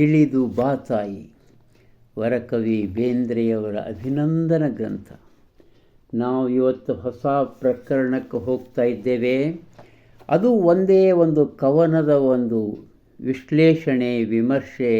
ಇಳಿದು ಬಾತಾಯಿ ವರಕವಿ ಬೇಂದ್ರೆಯವರ ಅಭಿನಂದನ ಗ್ರಂಥ. ನಾವು ಇವತ್ತು ಹೊಸ ಪ್ರಕರಣಕ್ಕೆ ಹೋಗ್ತಾ ಇದ್ದೇವೆ. ಅದು ಒಂದೇ ಒಂದು ಕವನದ ಒಂದು ವಿಶ್ಲೇಷಣೆ, ವಿಮರ್ಶೆ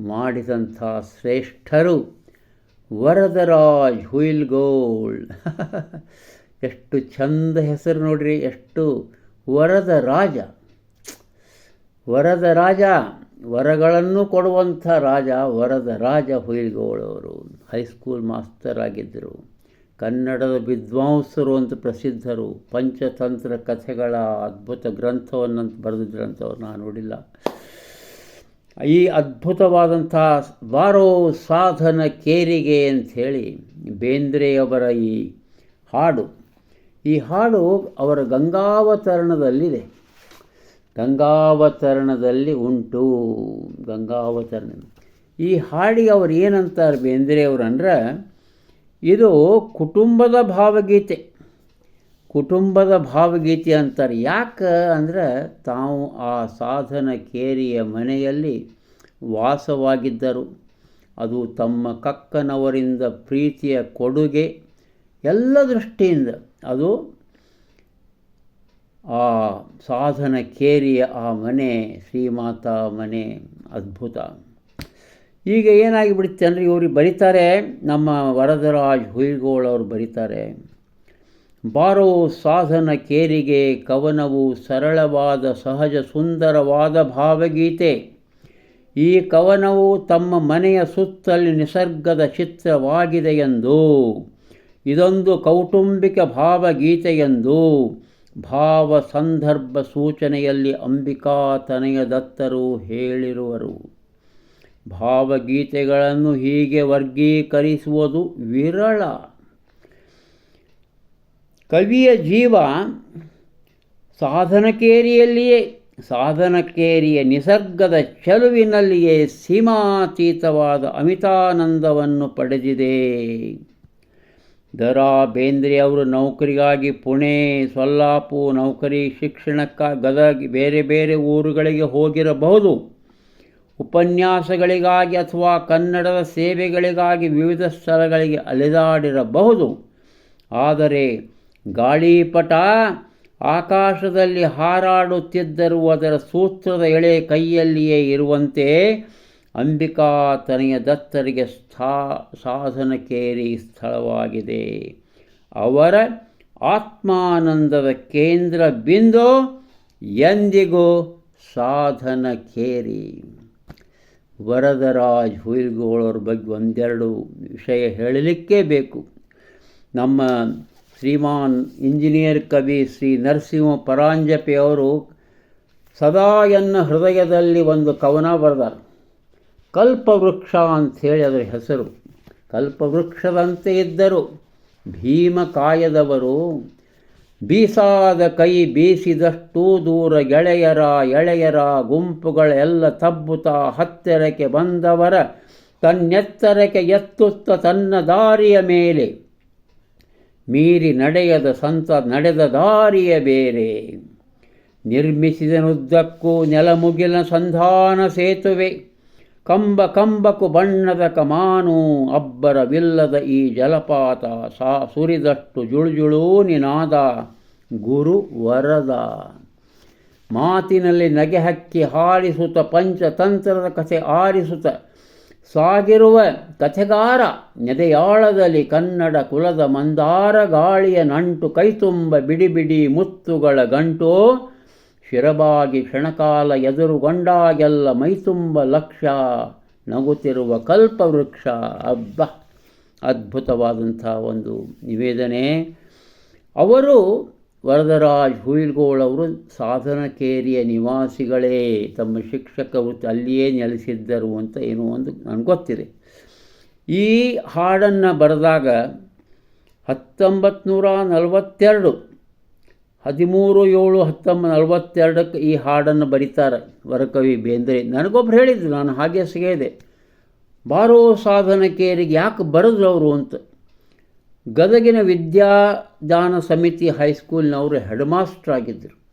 ಮಾಡಿದಂಥ ಶ್ರೇಷ್ಠರು ವರದರಾಜ್ ಹುಯಿಲ್ಗೋಲ್ಡ್ ಎಷ್ಟು ಚಂದ ಹೆಸರು ನೋಡ್ರಿ, ಎಷ್ಟು ವರದ ರಾಜ ವರದ ರಾಜ ವರಗಳನ್ನು ಕೊಡುವಂಥ ರಾಜ ವರದ ರಾಜ ಹುಯಿಲ್ಗೋಳವರು. ಹೈಸ್ಕೂಲ್ ಮಾಸ್ತರ್ ಆಗಿದ್ದರು ಕನ್ನಡದ ವಿದ್ವಾಂಸರು ಅಂತ ಪ್ರಸಿದ್ಧರು. ಪಂಚತಂತ್ರ ಕಥೆಗಳ ಅದ್ಭುತ ಗ್ರಂಥವನ್ನು ಬರೆದಿದ್ರಂಥವ್ರು ನಾನು ನೋಡಿಲ್ಲ. ಈ ಅದ್ಭುತವಾದಂಥ ಬಾರೋ ಸಾಧನ ಕೇರಿಗೆ ಅಂಥೇಳಿ ಬೇಂದ್ರೆಯವರ ಈ ಹಾಡು. ಈ ಹಾಡು ಅವರ ಗಂಗಾವತರಣದಲ್ಲಿದೆ. ಗಂಗಾವತರಣದಲ್ಲಿ ಉಂಟು. ಗಂಗಾವತರಣ. ಈ ಹಾಡಿಗೆ ಅವ್ರು ಏನಂತಾರೆ ಬೇಂದ್ರೆಯವರು ಅಂದ್ರೆ, ಇದು ಕುಟುಂಬದ ಭಾವಗೀತೆ. ಕುಟುಂಬದ ಭಾವಗೀತೆ ಅಂತಾರೆ. ಯಾಕೆ ಅಂದ್ರೆ, ತಾವು ಆ ಸಾಧನ ಕೇರಿಯ ಮನೆಯಲ್ಲಿ ವಾಸವಾಗಿದ್ದರು. ಅದು ತಮ್ಮ ಕಕ್ಕನವರಿಂದ ಪ್ರೀತಿಯ ಕೊಡುಗೆ ಎಲ್ಲ ದೃಷ್ಟಿಯಿಂದ. ಅದು ಸಾಧನ ಕೇರಿಯ ಆ ಮನೆ, ಶ್ರೀಮಾತಾ ಮನೆ ಅದ್ಭುತ. ಈಗ ಏನಾಗಿಬಿಡುತ್ತೆ ಅಂದರೆ ಇವರು ಬರೀತಾರೆ, ನಮ್ಮ ವರದರಾಜ್ ಹುಯಿಗೋಳ್ ಅವರು ಬರೀತಾರೆ. ಬಾರೋ ಸಾಧನ ಕೇರಿಗೆ ಕವನವು ಸರಳವಾದ, ಸಹಜ, ಸುಂದರವಾದ ಭಾವಗೀತೆ. ಈ ಕವನವು ತಮ್ಮ ಮನೆಯ ಸುತ್ತಲಿ ನಿಸರ್ಗದ ಚಿತ್ರವಾಗಿದೆಯೆಂದು ಇದೊಂದು ಕೌಟುಂಬಿಕ ಭಾವಗೀತೆಯೆಂದು ಭಾವ ಸಂದರ್ಭ ಸೂಚನೆಯಲ್ಲಿ ಅಂಬಿಕಾ ತನಯ ದತ್ತರು ಹೇಳಿರುವರು. ಭಾವಗೀತೆಗಳನ್ನು ಹೀಗೆ ವರ್ಗೀಕರಿಸುವುದು ವಿರಳ. ಕವಿಯ ಜೀವ ಸಾಧನಕೇರಿಯಲ್ಲಿಯೇ, ಸಾಧನಕೇರಿಯ ನಿಸರ್ಗದ ಚೆಲುವಿನಲ್ಲಿಯೇ ಸೀಮಾತೀತವಾದ ಅಮಿತಾನಂದವನ್ನು ಪಡೆದಿದೆ. ದರಾ ಬೇಂದ್ರೆ ಅವರು ನೌಕರಿಗಾಗಿ ಪುಣೆ, ಸೊಲ್ಲಾಪು ನೌಕರಿ ಶಿಕ್ಷಣಕ್ಕ ಗದಗ ಬೇರೆ ಬೇರೆ ಊರುಗಳಿಗೆ ಹೋಗಿರಬಹುದು. ಉಪನ್ಯಾಸಗಳಿಗಾಗಿ ಅಥವಾ ಕನ್ನಡದ ಸೇವೆಗಳಿಗಾಗಿ ವಿವಿಧ ಸ್ಥಳಗಳಿಗೆ ಅಲೆದಾಡಿರಬಹುದು. ಆದರೆ ಗಾಳಿಪಟ ಆಕಾಶದಲ್ಲಿ ಹಾರಾಡುತ್ತಿದ್ದರೂ ಅದರ ಸೂತ್ರದ ಎಳೆ ಕೈಯಲ್ಲಿಯೇ ಇರುವಂತೆ ಅಂಬಿಕಾ ತನೆಯ ದತ್ತರಿಗೆ ಸ್ಥಾ ಸಾಧನಕೇರಿ ಸ್ಥಳವಾಗಿದೆ. ಅವರ ಆತ್ಮಾನಂದದ ಕೇಂದ್ರ ಬಿಂದು ಎಂದಿಗೂ ಸಾಧನಕೇರಿ ವರದರಾಜ್ ಹುಯಿಲ್ಗೋಳವ್ರ ಬಗ್ಗೆ ಒಂದೆರಡು ವಿಷಯ ಹೇಳಲಿಕ್ಕೇ ಬೇಕು. ನಮ್ಮ ಶ್ರೀಮಾನ್ ಇಂಜಿನಿಯರ್ ಕವಿ ಶ್ರೀ ನರಸಿಂಹ ಪರಾಂಜಪೆಯವರು ಸದಾ ಎನ್ನ ಹೃದಯದಲ್ಲಿ ಒಂದು ಕವನ ಬರೆದಾರೆ. ಕಲ್ಪವೃಕ್ಷ ಹೇಳಿ ಅದರ ಹೆಸರು. ಕಲ್ಪವೃಕ್ಷದಂತೆ ಇದ್ದರು. ಭೀಮಕಾಯದವರು ಬೀಸಾದ ಕೈ ಬೀಸಿದಷ್ಟು ದೂರ ಎಳೆಯರ ಎಳೆಯರ ಗುಂಪುಗಳೆಲ್ಲ ತಬ್ಬುತ್ತಾ ಹತ್ತಿರಕ್ಕೆ ಬಂದವರ, ತನ್ನೆತ್ತರಕ್ಕೆ ಎತ್ತುತ್ತ ತನ್ನ ದಾರಿಯ ಮೇಲೆ. ಮೀರಿ ನಡೆಯದ ಸಂತ, ನಡೆದ ದಾರಿಯ ಬೇರೆ. ನಿರ್ಮಿಸಿದನುದ್ದಕ್ಕೂ ನೆಲಮುಗಿಲ ಸಂಧಾನ ಸೇತುವೆ. ಕಂಬ ಕಂಬಕು ಬಣ್ಣದ ಕಮಾನು ಅಬ್ಬರವಿಲ್ಲದ ಈ ಜಲಪಾತ ಸಾ ಸುರಿದಷ್ಟು ಜುಳುಜುಳು ನಿನಾದ ಗುರು ವರದ. ಮಾತಿನಲ್ಲಿ ನಗೆ ಹಕ್ಕಿ ಹಾರಿಸುತ್ತ ಪಂಚತಂತ್ರದ ಕಥೆ ಆರಿಸುತ್ತ ಸಾಗಿರುವ ಕಥೆಗಾರ ನೆದೆಯಾಳದಲ್ಲಿ ಕನ್ನಡ ಕುಲದ ಮಂದಾರ ಗಾಳಿಯ ನಂಟು ಕೈತುಂಬ ಬಿಡಿ ಬಿಡಿ ಮುತ್ತುಗಳ ಗಂಟು ಶಿರಬಾಗಿ ಕ್ಷಣಕಾಲ ಎದುರುಗೊಂಡಾಗೆಲ್ಲ ಮೈತುಂಬ ಲಕ್ಷ ನಗುತ್ತಿರುವ ಕಲ್ಪವೃಕ್ಷ. ಅಬ್ಬ! ಅದ್ಭುತವಾದಂಥ ಒಂದು ನಿವೇದನೆ. ಅವರು ವರದರಾಜ್ ಹುಯಿಲ್ಗೋಳ್ ಅವರು ಸಾಧನಕೇರಿಯ ನಿವಾಸಿಗಳೇ, ತಮ್ಮ ಶಿಕ್ಷಕ ವೃತ್ತಿ ಅಲ್ಲಿಯೇ ನೆಲೆಸಿದ್ದರು ಅಂತ ಏನೋ ಒಂದು ನನಗೆ ಗೊತ್ತಿದೆ. ಈ ಹಾಡನ್ನು ಬರೆದಾಗ ಹತ್ತೊಂಬತ್ತು ನೂರ ನಲವತ್ತೆರಡು ಹದಿಮೂರು ಏಳು ಹತ್ತೊಂಬತ್ತು ನಲವತ್ತೆರಡಕ್ಕೆ ಈ ಹಾಡನ್ನು ಬರೀತಾರೆ. ವರಕವಿ ಬೇಂದ್ರೆ, ನನಗೊಬ್ರು ಹೇಳಿದ್ರು, ನಾನು ಹಾಗೆ ಸಿಗಿದೆ. ಬಾರೋ ಸಾಧನಕೇರಿಗೆ ಯಾಕೆ ಬರೆದ್ರು ಅವರು ಅಂತ. ಗದಗಿನ ವಿದ್ಯಾದಾನ ಸಮಿತಿ ಹೈಸ್ಕೂಲ್ನವರು ಹೆಡ್ ಮಾಸ್ಟರ್ ಆಗಿದ್ದರು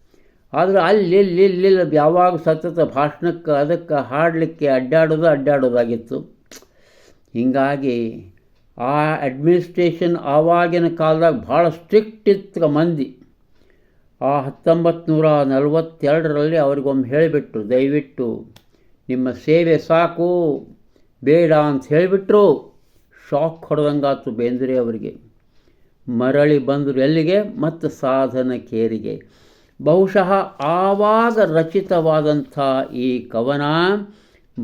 ಆದರೆ ಅಲ್ಲಿ, ಇಲ್ಲಿ ಯಾವಾಗ ಸತತ ಭಾಷಣಕ್ಕೆ, ಅದಕ್ಕೆ ಹಾಡಲಿಕ್ಕೆ ಅಡ್ಡಾಡೋದು ಅಡ್ಡಾಡೋದಾಗಿತ್ತು. ಹೀಗಾಗಿ ಆ ಅಡ್ಮಿನಿಸ್ಟ್ರೇಷನ್ ಆವಾಗಿನ ಕಾಲದಾಗ ಭಾಳ ಸ್ಟ್ರಿಕ್ಟ್ ಇತ್ತು ಮಂದಿ. ಆ ಹತ್ತೊಂಬತ್ತು ನೂರ ನಲವತ್ತೆರಡರಲ್ಲಿ ಅವ್ರಿಗೊಮ್ಮೆ ಹೇಳಿಬಿಟ್ರು, ದಯವಿಟ್ಟು ನಿಮ್ಮ ಸೇವೆ ಸಾಕು, ಬೇಡ ಅಂತ ಹೇಳಿಬಿಟ್ರು. ಶಾಕ್ ಹೊಡೆದಂಗಾತು ಬೇಂದ್ರೆ ಅವರಿಗೆ. ಮರಳಿ ಬಂದರು ಎಲ್ಲಿಗೆ? ಮತ್ತು ಸಾಧನ ಕೇರಿಗೆ. ಬಹುಶಃ ಆವಾಗ ರಚಿತವಾದಂಥ ಈ ಕವನ,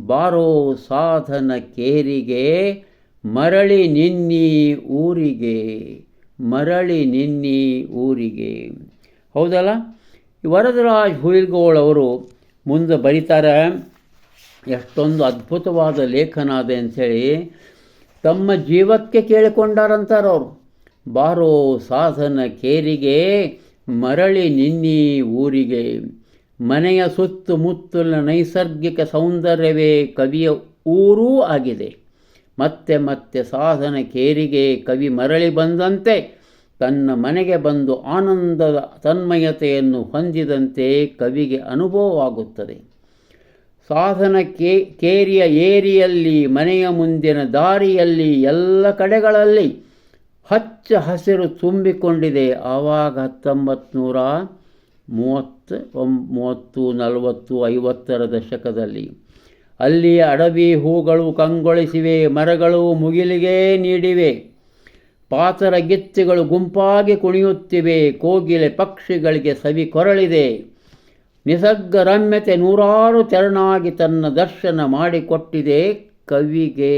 ಬಾರೋ ಸಾಧನ ಕೇರಿಗೆ, ಮರಳಿ ನಿನ್ನಿ ಊರಿಗೆ, ಮರಳಿ ನಿನ್ನಿ ಊರಿಗೆ. ಹೌದಲ್ಲ? ವರದರಾಜ್ ಹುಯಿಲ್ಗೋಳ್ ಅವರು ಮುಂದೆ ಬರೀತಾರೆ, ಎಷ್ಟೊಂದು ಅದ್ಭುತವಾದ ಲೇಖನ ಅದೆ ಅಂಥೇಳಿ ತಮ್ಮ ಜೀವಕ್ಕೆ ಕೇಳಿಕೊಂಡಾರಂತಾರೆ ಅವರು. ಬಾರೋ ಸಾಧನ ಕೇರಿಗೆ, ಮರಳಿ ನಿನ್ನಿ ಊರಿಗೆ. ಮನೆಯ ಸುತ್ತಮುತ್ತಲ ನೈಸರ್ಗಿಕ ಸೌಂದರ್ಯವೇ ಕವಿಯ ಊರೂ ಆಗಿದೆ. ಮತ್ತೆ ಮತ್ತೆ ಸಾಧನ ಕೇರಿಗೆ ಕವಿ ಮರಳಿ ಬಂದಂತೆ. ತನ್ನ ಮನೆಗೆ ಬಂದು ಆನಂದದ ತನ್ಮಯತೆಯನ್ನು ಹೊಂದಿದಂತೆ ಕವಿಗೆ ಅನುಭವವಾಗುತ್ತದೆ. ಸಾಧನ ಕೇ, ಕೇರಿಯ ಏರಿಯಲ್ಲಿ, ಮನೆಯ ಮುಂದಿನ ದಾರಿಯಲ್ಲಿ, ಎಲ್ಲ ಕಡೆಗಳಲ್ಲಿ ಹಚ್ಚ ಹಸಿರು ತುಂಬಿಕೊಂಡಿದೆ. ಆವಾಗ ಹತ್ತೊಂಬತ್ತು ನೂರ ಮೂವತ್ತು ಮೂವತ್ತು, ನಲವತ್ತು, ಐವತ್ತರ ದಶಕದಲ್ಲಿ. ಅಲ್ಲಿಯ ಅಡವಿ ಹೂಗಳು ಕಂಗೊಳಿಸಿವೆ, ಮರಗಳು ಮುಗಿಲಿಗೆ ನೀಡಿವೆ. ಪಾತರ ಗಿತ್ತಿಗಳು ಗುಂಪಾಗಿ ಕುಣಿಯುತ್ತಿವೆ, ಕೋಗಿಲೆ ಪಕ್ಷಿಗಳಿಗೆ ಸವಿ ಕೊರಳಿದೆ. ನಿಸರ್ಗ ರಮ್ಯತೆ ನೂರಾರು ತೆರನಾಗಿ ತನ್ನ ದರ್ಶನ ಮಾಡಿಕೊಟ್ಟಿದೆ ಕವಿಗೆ.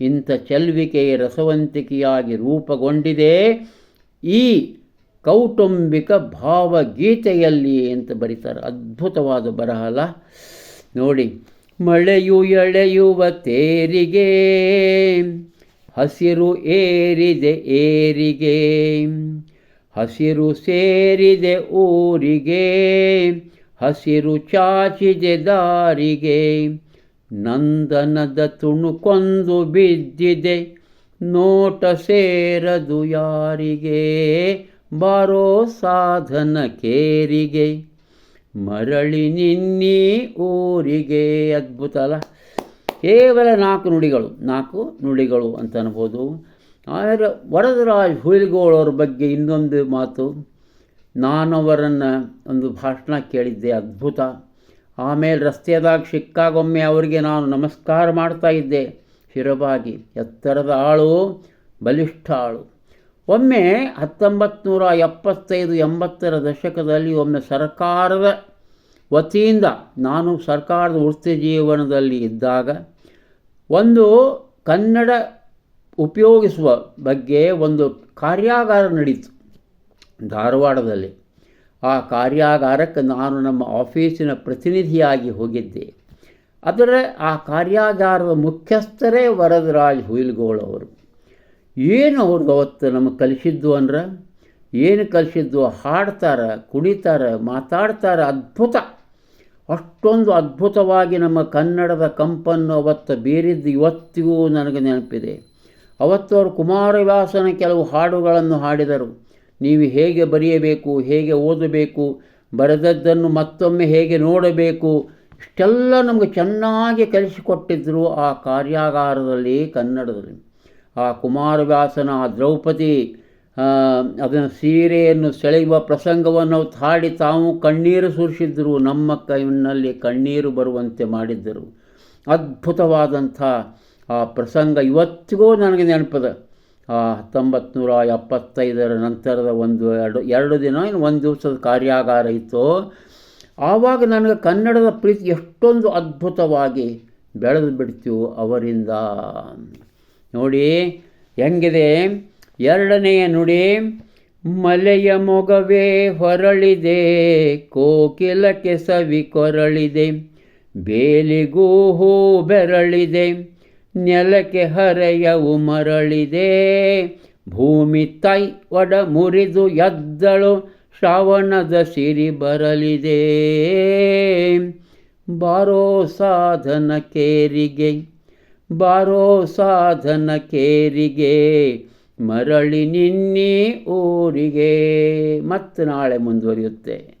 ಇಂಥ ಚೆಲ್ವಿಕೆ ರಸವಂತಿಕೆಯಾಗಿ ರೂಪುಗೊಂಡಿದೆ ಈ ಕೌಟುಂಬಿಕ ಭಾವಗೀತೆಯಲ್ಲಿ ಅಂತ ಬರೀತಾರೆ. ಅದ್ಭುತವಾದ ಬರಹಲ್ಲ ನೋಡಿ, ಮಳೆಯು ಎಳೆಯುವ ತೇರಿಗೆ ಹಸಿರು ಏರಿದೆ ಏರಿಗೆ, ಹಸಿರು ಸೇರಿದೆ ಊರಿಗೆ, ಹಸಿರು ಚಾಚಿದೆ ದಾರಿಗೆ. ನಂದನದ ತುಣುಕೊಂದು ಬಿದ್ದಿದೆ, ನೋಟ ಸೇರದು ಯಾರಿಗೆ? ಬಾರೋ ಸಾಧನ ಕೇರಿಗೆ. ಮರಳಿ ನಿನ್ನಿ ಊರಿಗೆ, ಅದ್ಭುತ ಅಲ್ಲ? ಕೇವಲ ನಾಲ್ಕು ನುಡಿಗಳು ನಾಲ್ಕು ನುಡಿಗಳು ಅಂತ ಅನ್ಬೋದು. ಆಮೇಲೆ ವರದರಾಜ್ ಹುಯಿಲ್ಗೋಳವ್ರ ಬಗ್ಗೆ ಇನ್ನೊಂದು ಮಾತು. ನಾನು ಅವರನ್ನು ಒಂದು ಭಾಷಣ ಕೇಳಿದ್ದೆ, ಅದ್ಭುತ. ಆಮೇಲೆ ರಸ್ತೆದಾಗ ಸಿಕ್ಕಾಗೊಮ್ಮೆ ಅವರಿಗೆ ನಾನು ನಮಸ್ಕಾರ ಮಾಡ್ತಾ ಇದ್ದೆ. ಶಿರಬಾಗಿ ಎತ್ತರದ ಆಳು, ಬಲಿಷ್ಠ ಆಳು. ಒಮ್ಮೆ ಹತ್ತೊಂಬತ್ತು ನೂರ ಎಪ್ಪತ್ತೈದು, ಎಂಬತ್ತರ ದಶಕದಲ್ಲಿ ಒಮ್ಮೆ ಸರ್ಕಾರದ ವತಿಯಿಂದ, ನಾನು ಸರ್ಕಾರದ ವೃತ್ತಿ ಜೀವನದಲ್ಲಿ ಇದ್ದಾಗ ಒಂದು ಕನ್ನಡ ಉಪಯೋಗಿಸುವ ಬಗ್ಗೆ ಒಂದು ಕಾರ್ಯಾಗಾರ ನಡೀತು ಧಾರವಾಡದಲ್ಲಿ. ಆ ಕಾರ್ಯಾಗಾರಕ್ಕೆ ನಾನು ನಮ್ಮ ಆಫೀಸಿನ ಪ್ರತಿನಿಧಿಯಾಗಿ ಹೋಗಿದ್ದೆ. ಅದರ ಆ ಕಾರ್ಯಾಗಾರದ ಮುಖ್ಯಸ್ಥರೇ ವರದರಾಜ್ ಹುಯಿಲ್ಗೋಳ್ ಅವರು. ಏನು ಅವ್ರಿಗೆ ಅವತ್ತು ನಮಗೆ ಕಲಿಸಿದ್ದು ಅಂದ್ರೆ? ಏನು ಕಲಿಸಿದ್ದು? ಹಾಡ್ತಾರೆ, ಕುಣಿತಾರೆ, ಮಾತಾಡ್ತಾರೆ, ಅದ್ಭುತ. ಅಷ್ಟೊಂದು ಅದ್ಭುತವಾಗಿ ನಮ್ಮ ಕನ್ನಡದ ಕಂಪನ್ನು ಅವತ್ತು ಬೀರಿದ್ದು ಇವತ್ತಿಗೂ ನನಗೆ ನೆನಪಿದೆ. ಅವತ್ತು ಅವರು ಕುಮಾರವ್ಯಾಸನ ಕೆಲವು ಹಾಡುಗಳನ್ನು ಹಾಡಿದರು. ನೀವು ಹೇಗೆ ಬರೆಯಬೇಕು, ಹೇಗೆ ಓದಬೇಕು, ಬರೆದದ್ದನ್ನು ಮತ್ತೊಮ್ಮೆ ಹೇಗೆ ನೋಡಬೇಕು, ಇಷ್ಟೆಲ್ಲ ನಮಗೆ ಚೆನ್ನಾಗಿ ಕಲಿಸಿಕೊಟ್ಟಿದ್ದರು ಆ ಕಾರ್ಯಾಗಾರದಲ್ಲಿ ಕನ್ನಡದಲ್ಲಿ. ಆ ಕುಮಾರವ್ಯಾಸನ ಆ ದ್ರೌಪದಿ ಅದನ್ನು ಸೀರೆಯನ್ನು ಸೆಳೆಯುವ ಪ್ರಸಂಗವನ್ನು ಹಾಡಿ ತಾವು ಕಣ್ಣೀರು ಸುರಿಸಿದ್ದರು. ನಮ್ಮ ಕೈನಲ್ಲಿ ಕಣ್ಣೀರು ಬರುವಂತೆ ಮಾಡಿದ್ದರು. ಅದ್ಭುತವಾದಂಥ ಆ ಪ್ರಸಂಗ ಇವತ್ತಿಗೂ ನನಗೆ ನೆನಪದ. ಆ ಹತ್ತೊಂಬತ್ತು ಎಪ್ಪತ್ತೈದರ ನಂತರದ ಒಂದು ಎರಡು ಎರಡು ದಿನ ಇನ್ನು ಒಂದು ದಿವಸದ ಕಾರ್ಯಾಗಾರ ಇತ್ತು. ಆವಾಗ ನನಗೆ ಕನ್ನಡದ ಪ್ರೀತಿ ಎಷ್ಟೊಂದು ಅದ್ಭುತವಾಗಿ ಬೆಳೆದು ಬಿಡ್ತೀವೋ ಅವರಿಂದ. ನೋಡಿ, ಹೆಂಗಿದೆ? ಎರಡನೆಯ ನುಡಿ, ಮಲೆಯ ಮೊಗವೇ ಹೊರಳಿದೆ ಕೋಕಿಲ ಕೆಸವಿ ಕೊರಳಿದೆ, ಬೇಲಿಗೂ ಹೂ ಬೆರಳಿದೆ, ನೆಲಕ್ಕೆ ಹರೆಯವು ಮರಳಿದೆ, ಭೂಮಿ ತೈ ಒಡ ಮುರಿದು ಎದ್ದಳು, ಶ್ರಾವಣದ ಸಿರಿ ಬರಲಿದೆ. ಬಾರೋ ಸಾಧನ ಕೇರಿಗೆ, ಬಾರೋ ಸಾಧನ ಕೇರಿಗೆ ಮರಳಿ ನಿನ್ನೆ ಊರಿಗೆ. ಮತ್ತು ನಾಳೆ ಮುಂದುವರಿಯುತ್ತೆ.